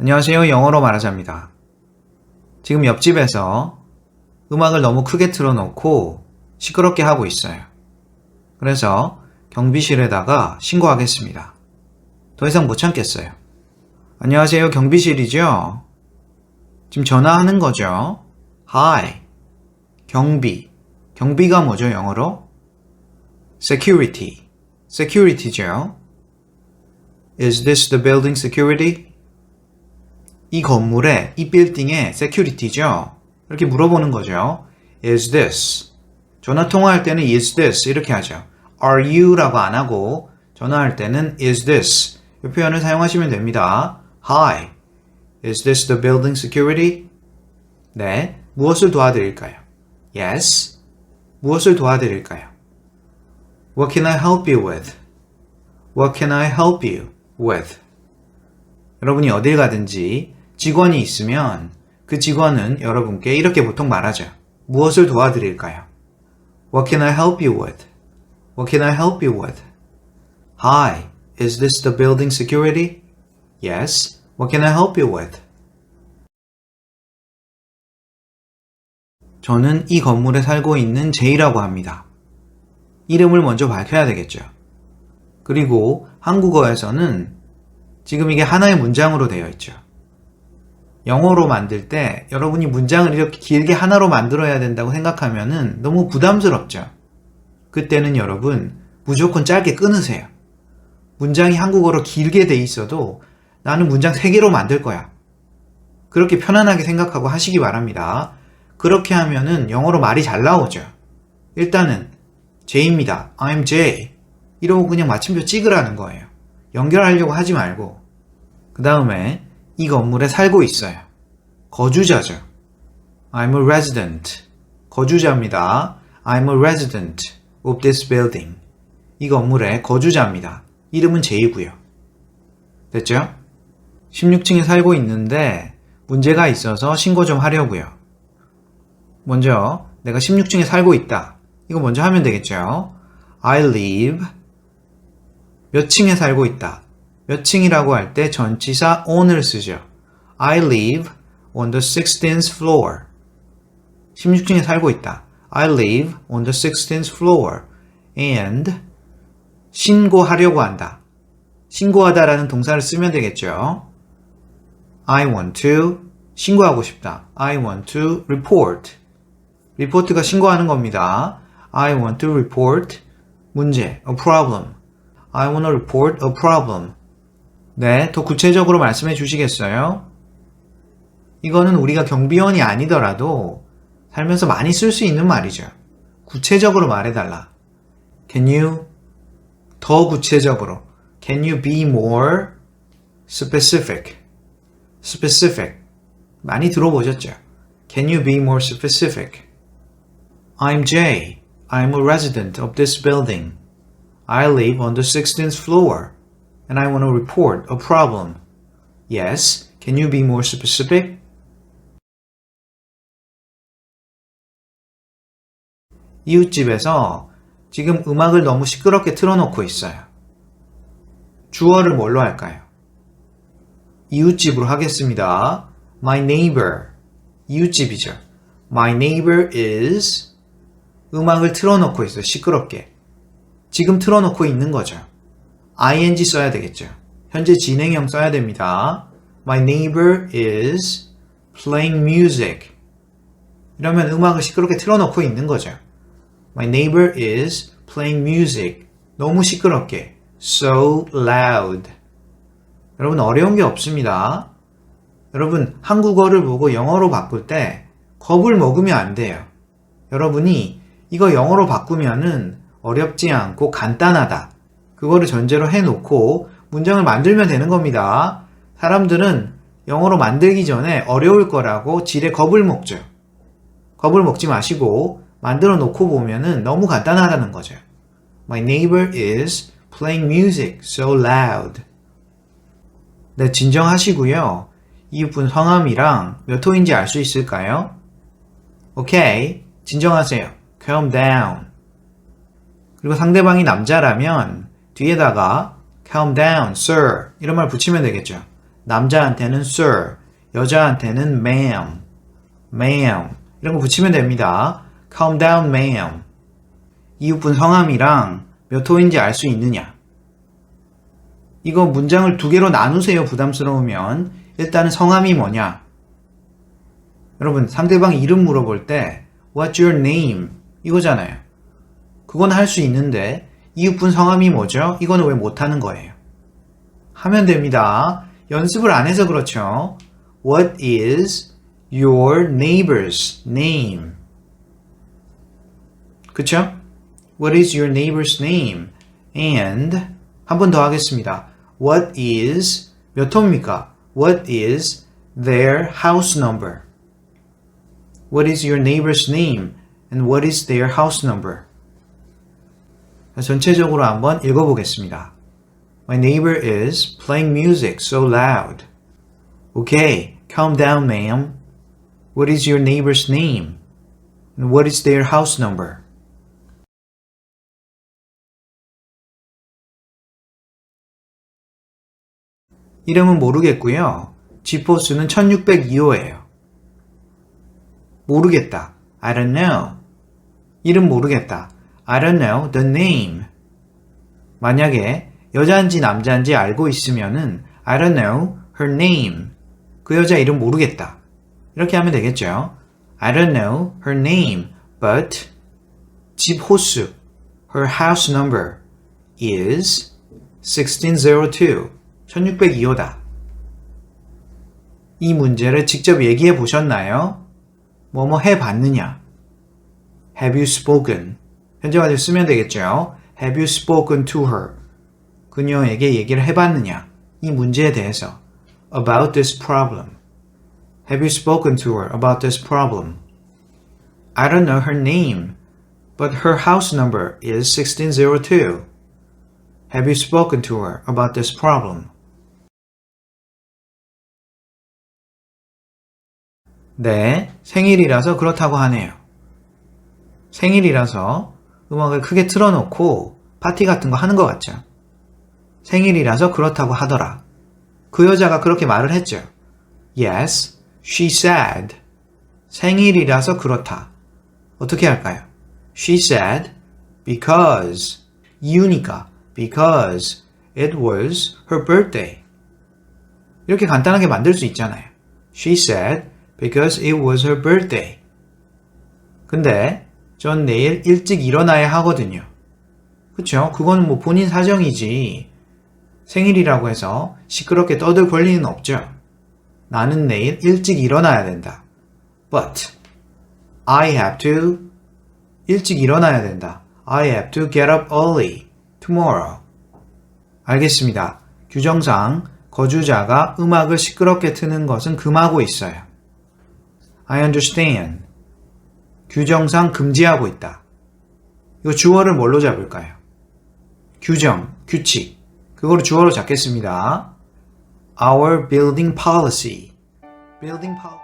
안녕하세요. 영어로 말하자입니다. 지금 옆집에서 음악을 너무 크게 틀어놓고 시끄럽게 하고 있어요. 그래서 경비실에다가 신고하겠습니다. 더 이상 못 참겠어요. 안녕하세요. 경비실이죠? 지금 전화하는 거죠? Hi. 경비. 경비가 뭐죠, 영어로? Security. Security죠. Is this the building security? 이 건물의, 이 빌딩의 security죠. 이렇게 물어보는 거죠. Is this? 전화 통화할 때는 is this 이렇게 하죠. Are you라고 안 하고 전화할 때는 is this 이 표현을 사용하시면 됩니다. Hi. Is this the building security? 네. 무엇을 도와드릴까요? Yes. 무엇을 도와드릴까요? What can I help you with? What can I help you with? 여러분이 어딜 가든지 직원이 있으면 그 직원은 여러분께 이렇게 보통 말하죠. 무엇을 도와드릴까요? What can I help you with? What can I help you with? Hi, is this the building security? Yes. What can I help you with? 저는 이 건물에 살고 있는 제이라고 합니다. 이름을 먼저 밝혀야 되겠죠. 그리고 한국어에서는 지금 이게 하나의 문장으로 되어 있죠. 영어로 만들 때 여러분이 문장을 이렇게 길게 하나로 만들어야 된다고 생각하면은 너무 부담스럽죠. 그때는 여러분 무조건 짧게 끊으세요. 문장이 한국어로 길게 돼 있어도 나는 문장 3개로 만들 거야. 그렇게 편안하게 생각하고 하시기 바랍니다. 그렇게 하면은 영어로 말이 잘 나오죠. 일단은 J입니다. I'm J. 이러고 그냥 마침표 찍으라는 거예요. 연결하려고 하지 말고. 그 다음에 이 건물에 살고 있어요. 거주자죠. I'm a resident. 거주자입니다. I'm a resident of this building. 이 건물의 거주자입니다. 이름은 제이고요. 됐죠? 16층에 살고 있는데 문제가 있어서 신고 좀 하려고요. 먼저 내가 16층에 살고 있다. 이거 먼저 하면 되겠죠? I live 몇 층에 살고 있다. 몇 층이라고 할 때 전치사 on을 쓰죠. I live on the 16th floor. 16층에 살고 있다. I live on the 16th floor. And 신고하려고 한다. 신고하다라는 동사를 쓰면 되겠죠. I want to 신고하고 싶다. I want to report. 리포트가 신고하는 겁니다. I want to report 문제, a problem. I want to report a problem. 네, 더 구체적으로 말씀해 주시겠어요? 이거는 우리가 경비원이 아니더라도 살면서 많이 쓸 수 있는 말이죠. 구체적으로 말해달라. Can you 더 구체적으로 Can you be more specific? specific 많이 들어보셨죠? Can you be more specific? I'm Jay. I'm a resident of this building. I live on the 16th floor and I want to report a problem. Yes, can you be more specific? 이웃집에서 지금 음악을 너무 시끄럽게 틀어놓고 있어요. 주어를 뭘로 할까요? 이웃집으로 하겠습니다. My neighbor. 이웃집이죠. My neighbor is 음악을 틀어놓고 있어요. 시끄럽게. 지금 틀어놓고 있는 거죠. Ing 써야 되겠죠. 현재 진행형 써야 됩니다. My neighbor is playing music. 이러면 음악을 시끄럽게 틀어놓고 있는 거죠. My neighbor is playing music. 너무 시끄럽게. So loud. 여러분 어려운 게 없습니다. 여러분 한국어를 보고 영어로 바꿀 때 겁을 먹으면 안 돼요. 여러분이 이거 영어로 바꾸면은 어렵지 않고 간단하다. 그거를 전제로 해놓고 문장을 만들면 되는 겁니다. 사람들은 영어로 만들기 전에 어려울 거라고 지레 겁을 먹죠. 겁을 먹지 마시고 만들어 놓고 보면은 너무 간단하다는 거죠. My neighbor is playing music so loud. 네, 진정하시고요. 이분 성함이랑 몇 호인지 알 수 있을까요? 오케이. 진정하세요. calm down. 그리고 상대방이 남자라면 뒤에다가 calm down, sir 이런 말 붙이면 되겠죠. 남자한테는 sir, 여자한테는 ma'am, ma'am 이런 거 붙이면 됩니다. calm down, ma'am. 이웃분 성함이랑 몇 호인지 알 수 있느냐? 이거 문장을 두 개로 나누세요. 부담스러우면 일단은 성함이 뭐냐? 여러분 상대방 이름 물어볼 때 What's your name? 이거잖아요. 그건 할 수 있는데 이웃분 성함이 뭐죠? 이거는 왜 못하는 거예요? 하면 됩니다. 연습을 안 해서 그렇죠. What is your neighbor's name? 그쵸? What is your neighbor's name? And 한 번 더 하겠습니다. What is 몇 호입니까? What is their house number? What is your neighbor's name? And what is their house number? 전체적으로 한번 읽어보겠습니다. My neighbor is playing music so loud. Okay, calm down, ma'am. What is your neighbor's name? And what is their house number? 이름은 모르겠고요. 지포수는 1602호예요. 모르겠다. I don't know. 이름 모르겠다. I don't know the name. 만약에 여자인지 남자인지 알고 있으면은 I don't know her name. 그 여자 이름 모르겠다. 이렇게 하면 되겠죠. I don't know her name, but 집 호수 her house number is 1602. 1602호다. 이 문제를 직접 얘기해 보셨나요? 뭐뭐 해 봤느냐? Have you spoken? 현재완료 쓰면 되겠죠. Have you spoken to her? 그녀에게 얘기를 해봤느냐? 이 문제에 대해서. About this problem. Have you spoken to her about this problem? I don't know her name, but her house number is 1602. Have you spoken to her about this problem? 네, 생일이라서 그렇다고 하네요. 생일이라서 음악을 크게 틀어놓고 파티 같은 거 하는 것 같죠. 생일이라서 그렇다고 하더라. 그 여자가 그렇게 말을 했죠. Yes, she said. 생일이라서 그렇다. 어떻게 할까요? She said because 이유니까 because it was her birthday. 이렇게 간단하게 만들 수 있잖아요. She said because it was her birthday. 근데 전 내일 일찍 일어나야 하거든요. 그쵸? 그건 뭐 본인 사정이지. 생일이라고 해서 시끄럽게 떠들 권리는 없죠. 나는 내일 일찍 일어나야 된다. But I have to 일찍 일어나야 된다. I have to get up early tomorrow. 알겠습니다. 규정상 거주자가 음악을 시끄럽게 트는 것은 금하고 있어요. I understand. 규정상 금지하고 있다. 이거 주어를 뭘로 잡을까요? 규정, 규칙. 그거를 주어로 잡겠습니다. Our building policy. building policy.